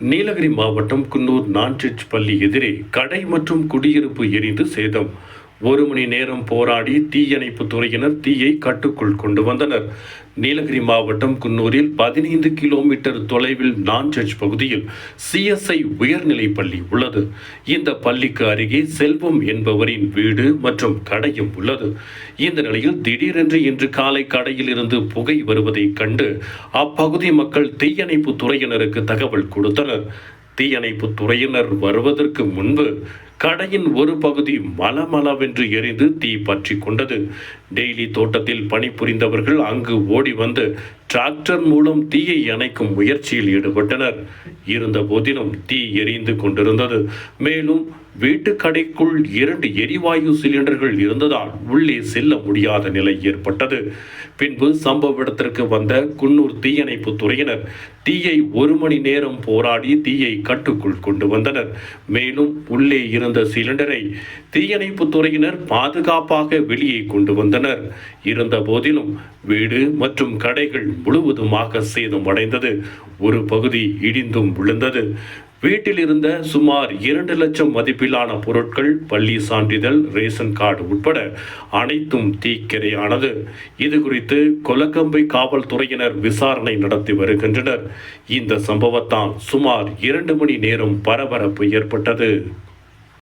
நீலகிரி மாவட்டம் குன்னூர் நான்சிச் பள்ளி எதிரே கடை மற்றும் குடியிருப்பு எரிந்து சேதம். ஒரு மணி நேரம் போராடி தீயணைப்பு துறையினர் தீயை கட்டுக்குள் கொண்டு வந்தனர். நீலகிரி மாவட்டம் குன்னூரில் பதினைந்து கிலோமீட்டர் தொலைவில் நான்சர்ச் பகுதியில் சிஎஸ்ஐ உயர்நிலைப் பள்ளி உள்ளது. இந்த பள்ளிக்கு அருகே செல்வம் என்பவரின் வீடு மற்றும் கடையும் உள்ளது. இந்த நிலையில் திடீரென்று இன்று காலை கடையில் இருந்து புகை வருவதைக் கண்டு அப்பகுதி மக்கள் தீயணைப்பு துறையினருக்கு தகவல் கொடுத்தனர். தீயணைப்பு துறையினர் வருவதற்கு முன்பு கடையின் ஒரு பகுதி மலமளவென்று எரிந்து தீ பற்றி கொண்டது. டெய்லி தோட்டத்தில் பணிபுரிந்தவர்கள் அங்கு ஓடி வந்து டிராக்டர் மூலம் தீயை அணைக்கும் முயற்சியில் ஈடுபட்டனர். இருந்த போதிலும் தீ எரிந்து கொண்டிருந்தது. மேலும் வீட்டு கடைக்குள் இரண்டு எரிவாயு சிலிண்டர்கள் இருந்ததால் உள்ளே செல்ல முடியாத நிலை ஏற்பட்டது. பின்பு சம்பவ இடத்திற்கு வந்த குன்னூர் தீயணைப்பு துறையினர் தீயை ஒரு மணி நேரம் போராடி தீயை கட்டுக்குள் கொண்டு வந்தனர். மேலும் உள்ளே இருந்த சிலிண்டரை தீயணைப்பு துறையினர் பாதுகாப்பாக வெளியே கொண்டு வந்தனர். இருந்த போதிலும் வீடு மற்றும் கடைகள் முழுவதுமாக சேதமடைந்தது. ஒரு பகுதி இடிந்தும் விழுந்தது. வீட்டில் இருந்த சுமார் இரண்டு லட்சம் மதிப்பிலான பொருட்கள் பள்ளி சான்றிதழ் ரேஷன் கார்டு உட்பட அனைத்தும் தீக்கிரையானது. இது குறித்து கொலக்கம்பை காவல்துறையினர் விசாரணை நடத்தி வருகின்றனர். இந்த சம்பவத்தால் சுமார் இரண்டு மணி நேரம் பரபரப்பு ஏற்பட்டது.